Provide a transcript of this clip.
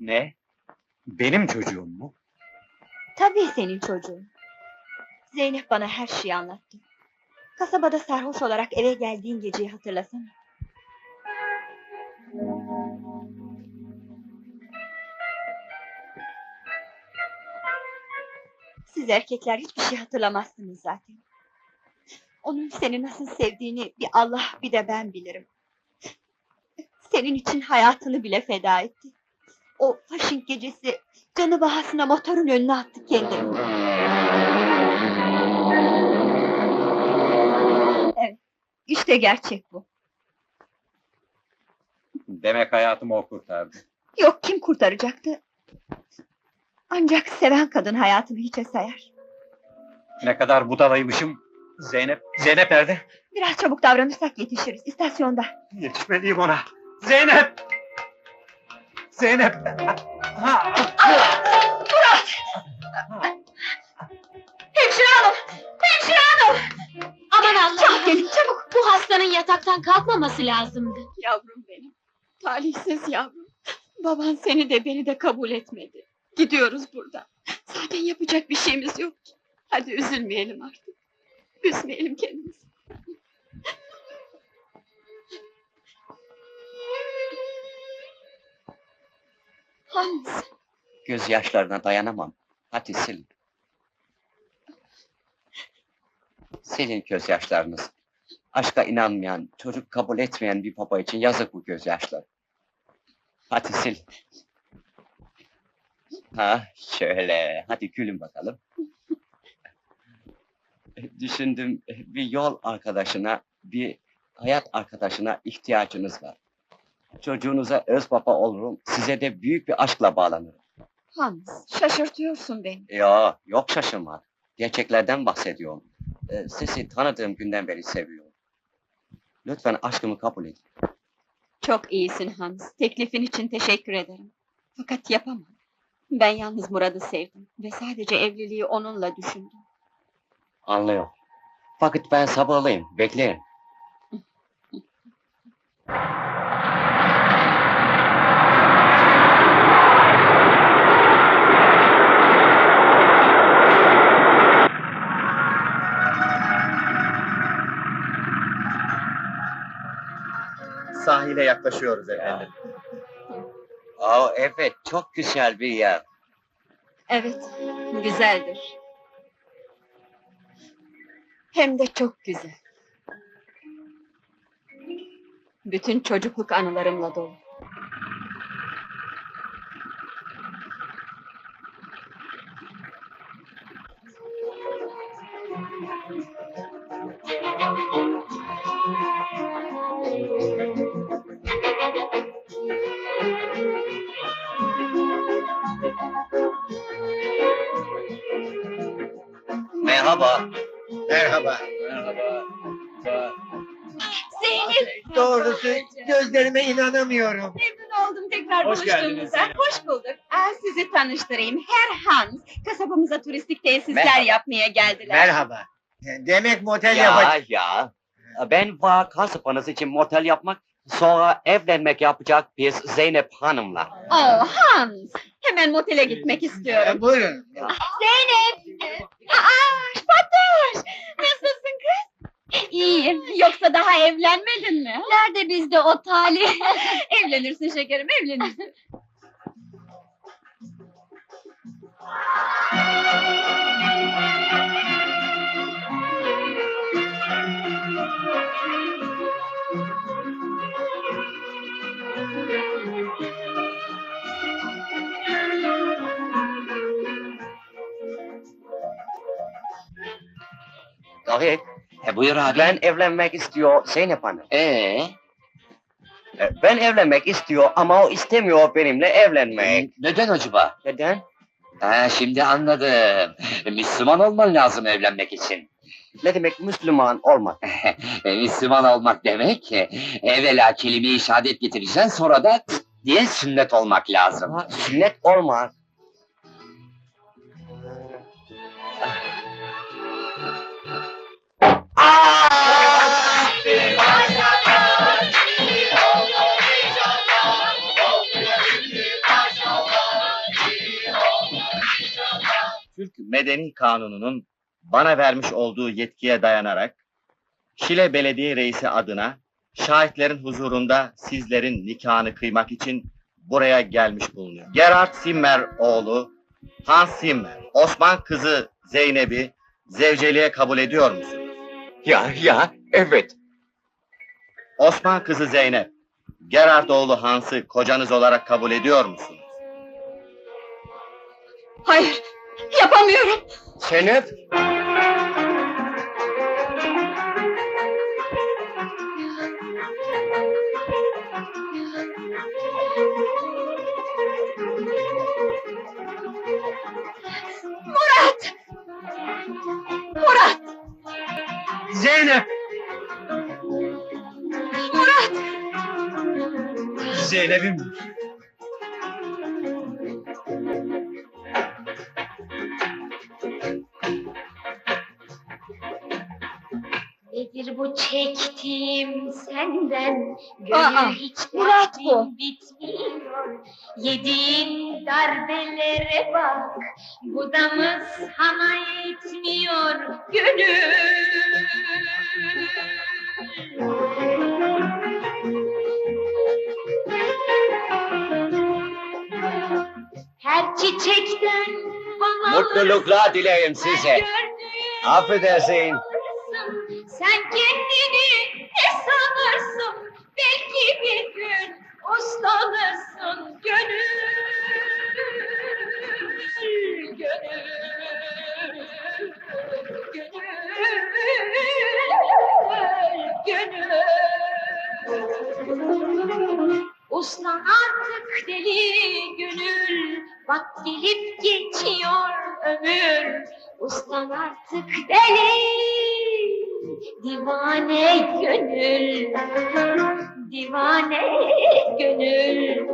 Ne? Benim çocuğum mu? Tabii senin çocuğun. Zeynep bana her şeyi anlattı. Kasabada sarhoş olarak eve geldiğin geceyi hatırlasana. Siz erkekler hiçbir şey hatırlamazsınız zaten. Onun seni nasıl sevdiğini bir Allah bir de ben bilirim. Senin için hayatını bile feda etti. O faşink gecesi canı bahasına motorun önüne attı kendini. Evet, işte gerçek bu. Demek hayatımı o kurtardı. Yok kim kurtaracaktı? Ancak seven kadın hayatını hiçe sayar. Ne kadar budalaymışım. Zeynep, Zeynep nerede? Biraz çabuk davranırsak yetişiriz. İstasyonda. Yetişmeliyim ona. Zeynep! Zeynep! Ha! Hemşire hanım! Hemşire hanım! Aman Çabuk Allah'ım! gelin çabuk! Bu hastanın yataktan kalkmaması lazımdı. Yavrum benim. Talihsiz yavrum. Baban seni de beni de kabul etmedi. Gidiyoruz buradan. Zaten yapacak bir şeyimiz yok ki. Hadi üzülmeyelim artık. Üzmeyelim kendimizi. Hans, Gözyaşlarına dayanamam. Hadi sil. Silin gözyaşlarınız. Aşka inanmayan, çocuk kabul etmeyen bir baba için yazık bu gözyaşları. Hadi sil. Ha, şöyle. Hadi gülün bakalım. Düşündüm, bir yol arkadaşına, bir hayat arkadaşına ihtiyacınız var. Çocuğunuza öz baba olurum, size de büyük bir aşkla bağlanırım. Hans, şaşırtıyorsun beni. Ya yok şaşırma. Gerçeklerden bahsediyorum. Ee, sizi tanıdığım günden beri seviyorum. Lütfen aşkımı kabul edin. Çok iyisin Hans. Teklifin için teşekkür ederim. Fakat yapamam. Ben yalnız Murat'ı sevdim ve sadece evliliği onunla düşündüm. Anlıyorum. Fakat ben sabırlıyım. Bekleyin. Sahile yaklaşıyoruz efendim. Aa, evet, çok güzel bir yer. Evet, güzeldir. Hem de çok güzel. Bütün çocukluk anılarımla dolu. Merhaba. Merhaba. Merhaba. Zeynep! Doğrusu gözlerime inanamıyorum. Memnun oldum tekrar Hoş geldiniz buluştuğumuza. Hoş bulduk. Aa, sizi tanıştırayım. Herr Hans. Kasabamıza turistik tesisler Merhaba. yapmaya geldiler. Merhaba. Demek motel Ya yapacak. ya. Ben var kasabanız için motel yapmak, sonra evlenmek yapacak biz Zeynep Hanım'la. Oh Hans! Hemen motele gitmek istiyorum. Ee, buyurun. Zeynep! Daha evlenmedin mi? Nerede bizde o talih? evlenirsin şekerim, evlenirsin. Tabii. E buyur abi. Ben evlenmek istiyor Zeynep Hanım. Ee, E, Ben evlenmek istiyor ama o istemiyor benimle evlenmek. neden acaba? Neden? Ha, şimdi anladım. Müslüman olman lazım evlenmek için. Ne demek Müslüman olmak? E, Müslüman olmak demek, e, evvela kelime-i şehadet getireceksin, sonra da diye sünnet olmak lazım. Sünnet olmaz. Türk Medeni Kanunu'nun bana vermiş olduğu yetkiye dayanarak Şile Belediye Reisi adına şahitlerin huzurunda sizlerin nikahını kıymak için buraya gelmiş bulunuyor. Gerhard Simmer oğlu Hans Simmer, Osman kızı Zeynep'i zevceliğe kabul ediyor musunuz? Ya ya evet. Osman kızı Zeynep, Gerhard oğlu Hans'ı kocanız olarak kabul ediyor musunuz? Hayır, yapamıyorum. Zeynep! Murat! Murat! Zeynep! Murat! Zeynep'im. Çektiğim senden? Aa, Gönül hiç Murat bu. vaktin bitmiyor. Yediğin darbelere bak. Bu da mı sana yetmiyor gönül? Her çiçekten bana Mutluluklar dileyim size. Affedersin. Uslan artık deli gönül. Bak gelip geçiyor ömür. Uslan artık deli Divane gönül Divane gönül